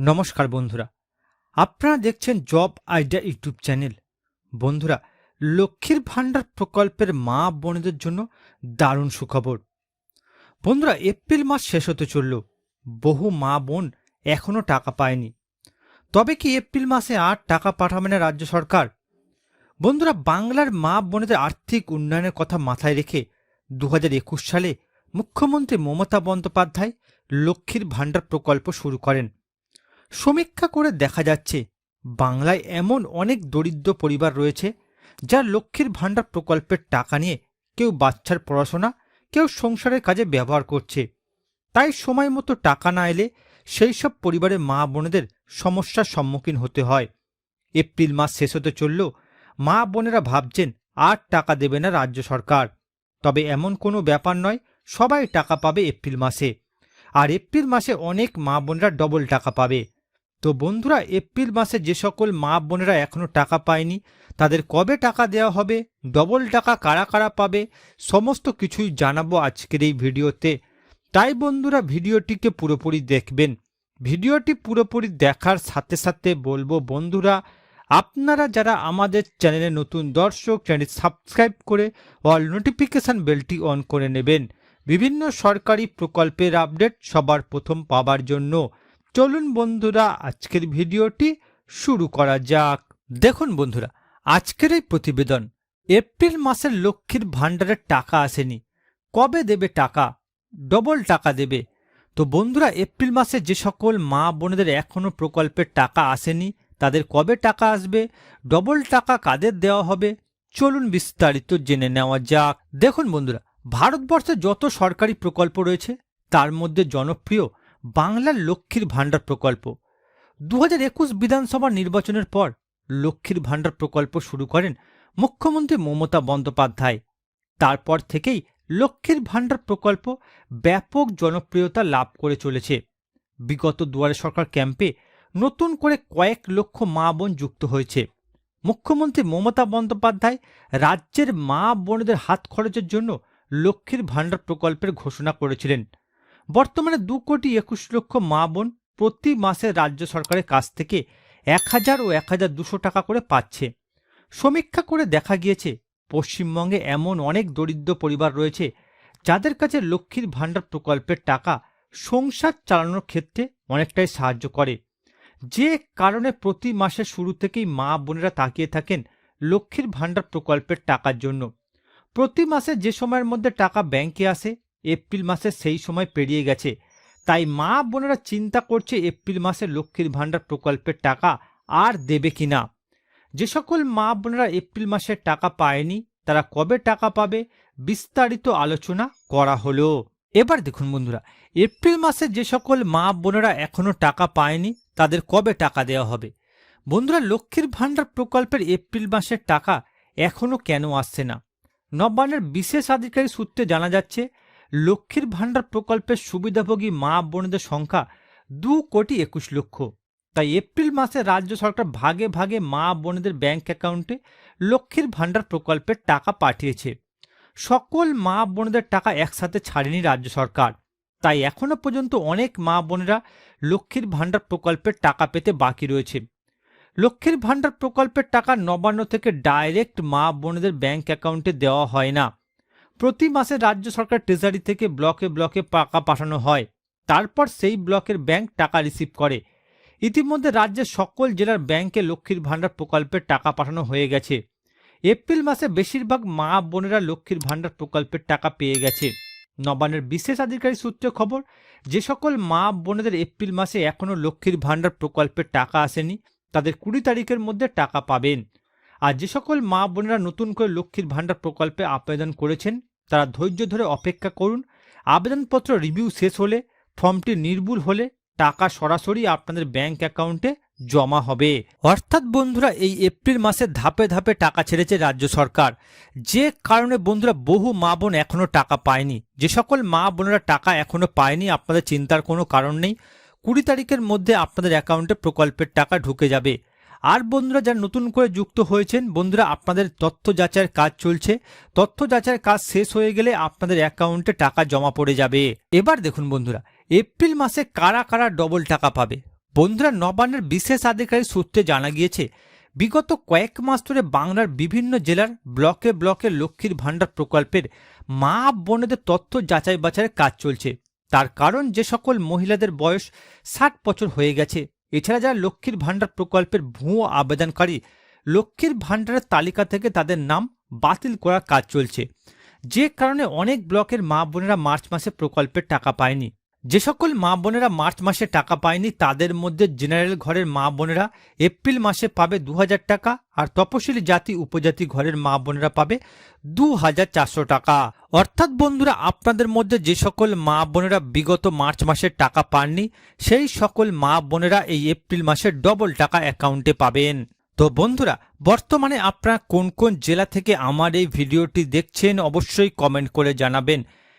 নমস্কার বন্ধুরা। আপনারা দেখছেন জব আইডিয়া ইউটিউব চ্যানেল। বন্ধুরা, লক্ষ্মীর ভাণ্ডার প্রকল্পের মা বোনেদের জন্য দারুণ সুখবর। বন্ধুরা, এপ্রিল মাস শেষ হতে চলল। বহু মা বোন এখনও টাকা পায়নি। তবে কি এপ্রিল মাসে আর টাকা পাঠাবে না রাজ্য সরকার? বন্ধুরা, বাংলার মা বোনেদের আর্থিক উন্নয়নের কথা মাথায় রেখে দু হাজার একুশ সালে মুখ্যমন্ত্রী মমতা বন্দ্যোপাধ্যায় লক্ষ্মীর ভাণ্ডার প্রকল্প শুরু করেন। সমীক্ষা করে দেখা যাচ্ছে, বাংলায় এমন অনেক দরিদ্র পরিবার রয়েছে যা লক্ষ্মীর ভাণ্ডার প্রকল্পের টাকা নিয়ে কেউ বাচ্চার পড়াশোনা, কেউ সংসারের কাজে ব্যবহার করছে। তাই সময় মতো টাকা না এলে সেই সব পরিবারের মা বোনেদের সমস্যার সম্মুখীন হতে হয়। এপ্রিল মাস শেষ হতে চলল, মা বোনেরা ভাবছেন আর টাকা দেবে না রাজ্য সরকার। তবে এমন কোনো ব্যাপার নয়, সবাই টাকা পাবে এপ্রিল মাসে। আর এপ্রিল মাসে অনেক মা বোনরা ডবল টাকা পাবে। তো বন্ধুরা, এপ্রিল মাসে যে সকল মা বোনেরা এখনও টাকা পায়নি, তাদের কবে টাকা দেওয়া হবে, ডবল টাকা কারা কারা পাবে, সমস্ত কিছুই জানাব আজকের এই ভিডিওতে। তাই বন্ধুরা, ভিডিওটিকে পুরোপুরি দেখবেন। ভিডিওটি পুরোপুরি দেখার সাথে সাথে বলব বন্ধুরা, আপনারা যারা আমাদের চ্যানেলে নতুন দর্শক চ্যানেল সাবস্ক্রাইব করে অল নোটিফিকেশান বেলটি অন করে নেবেন। বিভিন্ন সরকারি প্রকল্পের আপডেট সবার প্রথম পাবার জন্য। চলুন বন্ধুরা, আজকের ভিডিওটি শুরু করা যাক। দেখুন বন্ধুরা, আজকের এই প্রতিবেদন এপ্রিল মাসের লক্ষ্মীর ভাণ্ডারের টাকা আসেনি। কবে দেবে টাকা? ডবল টাকা দেবে। তো বন্ধুরা, এপ্রিল মাসে যে সকল মা বোনেদের এখনও প্রকল্পের টাকা আসেনি, তাদের কবে টাকা আসবে? ডবল টাকা কাদের দেওয়া হবে? চলুন বিস্তারিত জেনে নেওয়া যাক। দেখুন বন্ধুরা, ভারতবর্ষে যত সরকারি প্রকল্প রয়েছে, তার মধ্যে জনপ্রিয় বাংলার লক্ষ্মীর ভাণ্ডার প্রকল্প। দু একুশ বিধানসভা নির্বাচনের পর লক্ষ্মীর ভাণ্ডার প্রকল্প শুরু করেন মুখ্যমন্ত্রী মমতা বন্দ্যোপাধ্যায়। তারপর থেকেই লক্ষ্মীর ভাণ্ডার প্রকল্প ব্যাপক জনপ্রিয়তা লাভ করে চলেছে। বিগত দুয়ারে সরকার ক্যাম্পে নতুন করে কয়েক লক্ষ মা বোন যুক্ত হয়েছে। মুখ্যমন্ত্রী মমতা বন্দ্যোপাধ্যায় রাজ্যের মা বোনদের হাত খরচের জন্য লক্ষ্মীর ভাণ্ডার প্রকল্পের ঘোষণা করেছিলেন। বর্তমানে দু কোটি একুশ লক্ষ মা বোন প্রতি মাসে রাজ্য সরকারের কাছ থেকে এক হাজার ও এক হাজার দুশো টাকা করে পাচ্ছে। সমীক্ষা করে দেখা গিয়েছে, পশ্চিমবঙ্গে এমন অনেক দরিদ্র পরিবার রয়েছে যাদের কাছে লক্ষ্মীর ভাণ্ডার প্রকল্পের টাকা সংসার চালানোর ক্ষেত্রে অনেকটাই সাহায্য করে। যে কারণে প্রতি মাসের শুরু থেকেই মা বোনেরা তাকিয়ে থাকেন লক্ষ্মীর ভাণ্ডার প্রকল্পের টাকার জন্য। প্রতি মাসে যে সময়ের মধ্যে টাকা ব্যাংকে আসে এপ্রিল মাসে সেই সময় পেরিয়ে গেছে। তাই মা বোনেরা চিন্তা করছে এপ্রিল মাসে লক্ষ্মীর ভাণ্ডার প্রকল্পের টাকা আর দেবে কি না। যে সকল মা বোনেরা এপ্রিল মাসে টাকা পায়নি, তারা কবে টাকা পাবে বিস্তারিত আলোচনা করা হলো। এবার দেখুন বন্ধুরা, এপ্রিল মাসে যে সকল মা বোনেরা এখনও টাকা পায়নি, তাদের কবে টাকা দেওয়া হবে? বন্ধুরা, লক্ষ্মীর ভাণ্ডার প্রকল্পের এপ্রিল মাসের টাকা এখনও কেন আসছে না? নবান্নের বিশেষ আধিকারিক সূত্রে জানা যাচ্ছে লক্ষ্মীর ভাণ্ডার প্রকল্পের সুবিধাভোগী মা বোনদের সংখ্যা দু কোটি একুশ লক্ষ। তাই এপ্রিল মাসে রাজ্য সরকার ভাগে ভাগে মা বোনেদের ব্যাংক অ্যাকাউন্টে লক্ষ্মীর ভাণ্ডার প্রকল্পের টাকা পাঠিয়েছে। সকল মা বোনেদের টাকা একসাথে ছাড়েনি রাজ্য সরকার। তাই এখনও পর্যন্ত অনেক মা বোনেরা লক্ষ্মীর ভাণ্ডার প্রকল্পের টাকা পেতে বাকি রয়েছে। লক্ষ্মীর ভাণ্ডার প্রকল্পের টাকা নবান্ন থেকে ডাইরেক্ট মা বোনেদের ব্যাংক অ্যাকাউন্টে দেওয়া হয় না। প্রতি মাসে রাজ্য সরকার ট্রেজারি থেকে ব্লকে ব্লকে টাকা পাঠানো হয়। তারপর সেই ব্লকের ব্যাংক টাকা রিসিভ করে। ইতিমধ্যে রাজ্যের সকল জেলার ব্যাংকে লক্ষ্মীর ভাণ্ডার প্রকল্পের টাকা পাঠানো হয়ে গেছে। এপ্রিল মাসে বেশিরভাগ মা বোনেরা লক্ষ্মীর ভাণ্ডার প্রকল্পের টাকা পেয়ে গেছে। নবান্নের বিশেষ আধিকারিক সূত্রে খবর, যে সকল মা বোনেদের এপ্রিল মাসে এখনও লক্ষ্মীর ভাণ্ডার প্রকল্পের টাকা আসেনি, তাদের কুড়ি তারিখের মধ্যে টাকা পাবেন। আর যে সকল মা বোনেরা নতুন করে লক্ষ্মীর ভাণ্ডার প্রকল্পে আবেদন করেছেন তারা ধৈর্য ধরে অপেক্ষা করুন। আবেদনপত্র রিভিউ শেষ হলে, ফর্মটি নির্ভুল হলে টাকা সরাসরি আপনাদের ব্যাংক অ্যাকাউন্টে জমা হবে। অর্থাৎ বন্ধুরা, এই এপ্রিল মাসে ধাপে ধাপে টাকা ছেড়েছে রাজ্য সরকার। যে কারণে বন্ধুরা, বহু মা বোন এখনও টাকা পায়নি। যে সকল মা বোনেরা টাকা এখনও পায়নি, আপনাদের চিন্তার কোনো কারণ নেই। কুড়ি তারিখের মধ্যে আপনাদের অ্যাকাউন্টে প্রকল্পের টাকা ঢুকে যাবে। আর বন্ধুরা যারা নতুন করে যুক্ত হয়েছেন, বন্ধুরা আপনাদের তথ্য যাচাইয়ের কাজ চলছে। তথ্য যাচাইয়ের কাজ শেষ হয়ে গেলে আপনাদের অ্যাকাউন্টে টাকা জমা পড়ে যাবে। এবার দেখুন বন্ধুরা, এপ্রিল মাসে কারা কারা ডবল টাকা পাবে? বন্ধুরা, নবান্নের বিশেষ আধিকারিক সূত্রে জানা গিয়েছে, বিগত কয়েক মাস ধরে বাংলার বিভিন্ন জেলার ব্লকে ব্লকে লক্ষ্মীর ভাণ্ডার প্রকল্পের মা বোনেদের তথ্য যাচাই বাছাইয়ের কাজ চলছে। তার কারণ যে সকল মহিলাদের বয়স ষাট বছর হয়ে গেছে। এছাড়া যারা লক্ষ্মীর ভাণ্ডার প্রকল্পের ভুয়ো আবেদনকারী, লক্ষ্মীর ভাণ্ডারের তালিকা থেকে তাদের নাম বাতিল করার কাজ চলছে। যে কারণে অনেক ব্লকের মা বোনেরা মার্চ মাসে প্রকল্পের টাকা পায়নি। যে সকল মা বোনেরা মার্চ মাসে টাকা পায়নি, তাদের মধ্যে জেনারেল ঘরের মা বোনেরা এপ্রিল মাসে পাবে দু হাজার টাকা আর তপশিলি জাতি, উপজাতি ঘরের মা বোনেরা পাবে দু হাজার চারশো টাকা। অর্থাৎ বন্ধুরা, আপনাদের মধ্যে যে সকল মা বোনেরা বিগত মার্চ মাসে টাকা পাননি, সেই সকল মা বোনেরা এই এপ্রিল মাসে ডবল টাকা অ্যাকাউন্টে পাবেন। তো বন্ধুরা, বর্তমানে আপনারা কোন কোন জেলা থেকে আমার এই ভিডিওটি দেখছেন, অবশ্যই কমেন্ট করে জানাবেন।